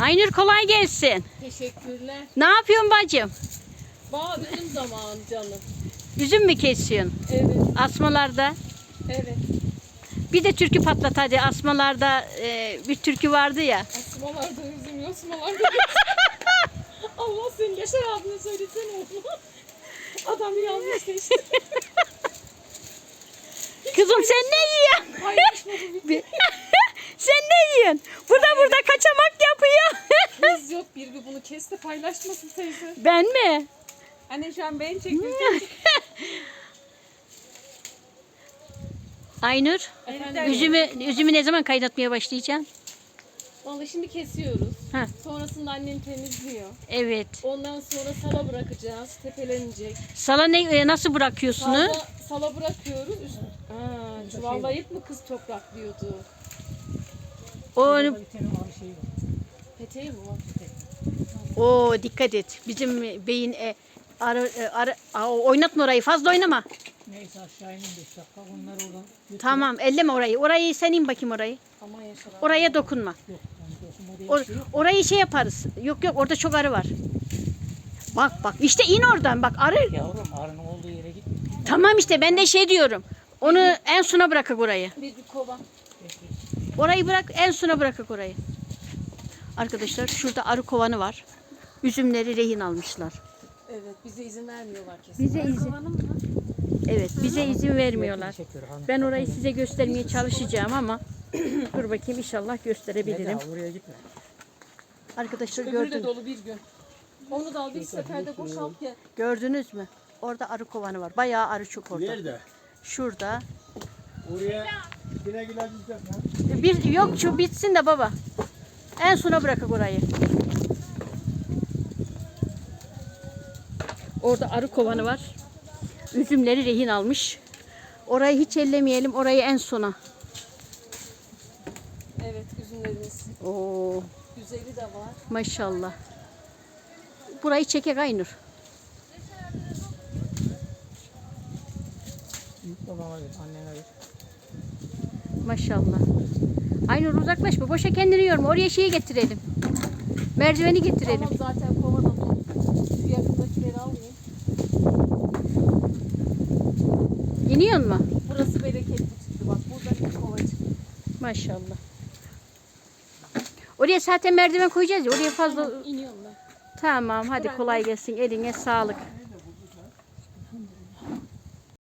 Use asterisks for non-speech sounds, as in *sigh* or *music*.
Aynur kolay gelsin. Teşekkürler. Ne yapıyorsun bacım? Bağ üzüm zamanı canım. Üzüm mü kesiyorsun? Evet, Asmalarda. evet. Bir de türkü patlat hadi. Asmalarda e, bir türkü vardı ya. Asmalarda üzüm, yosmalarda. *laughs* Allah senin Yaşar abine söylesene onu. Adam yazmıştı işte. Kızım sen ne yiyorsun? Paylaşmadı bir sen ne yiyorsun? Burada burada kaçamak yapıyor. kız yok. Bir bir bunu kes de paylaşmasın teyze. ben mi? Anne şu an beni çekiyor. Aynur, Efendim? üzümü, üzümü ne zaman kaynatmaya başlayacaksın? Vallahi şimdi kesiyoruz. Ha. Sonrasında annem temizliyor. Evet. Ondan sonra sala bırakacağız. Tepelenecek. Sala ne, e, nasıl bırakıyorsun? Sala, sala bırakıyoruz. Üst... Aa, çuvallayıp mı kız toprak diyordu. O, Peteği mi var? O dikkat et. Bizim beyin e, arı, e, arı, Aa, oynatma orayı. Fazla oynama. Neyse aşağı inin 5 dakika. Bunları oradan götür. Tamam, elleme orayı. Orayı sen in bakayım orayı. Aman Yaşar. Oraya dokunma. Yok yani dokunma diye Or- bir şey yok. orayı şey yaparız. Yok yok orada çok arı var. Bak bak işte in oradan bak arı. Yavrum arının olduğu yere git. Tamam işte ben de şey diyorum. Onu en sona bırakık orayı. Bir bir kova. Orayı bırak en sona bırakık orayı. Arkadaşlar şurada arı kovanı var. Üzümleri rehin almışlar. Evet bize izin vermiyorlar kesin. Bize izin. Evet bize izin vermiyorlar. Ben orayı size göstermeye çalışacağım ama *clears throat* dur bakayım inşallah gösterebilirim. Neden oraya gitme. Arkadaşlar Öbürü de gördün, dolu bir gün. Onu da al bir seferde boşalt gel. gördünüz mü? Orada arı kovanı var. Bayağı arı çok orada. Nerede? Şurada. Oraya yine gideceğiz. Bir yok şu bitsin de baba. En sona bırakık orayı. Orada arı kovanı var. Üzümleri rehin almış. Orayı hiç ellemeyelim. Orayı en sona. Evet üzümlerimiz. Oo Güzeli de var. maşallah. Burayı çekek Aynur. Büyük babama ver, annene ver. Maşallah. Aynur uzaklaşma. Boşa kendini yorma. Oraya şeyi getirelim. Merdiveni getirelim. Tamam zaten kova da dolu. Şu yakındakileri alayım. İniyor mu? Burası bereketli çıktı bak. Burada bir kova çıktı. Maşallah. Oraya zaten merdiven koyacağız ya. Oraya fazla İniyorum ben. Tamam hadi kolay gelsin. Eline sağlık.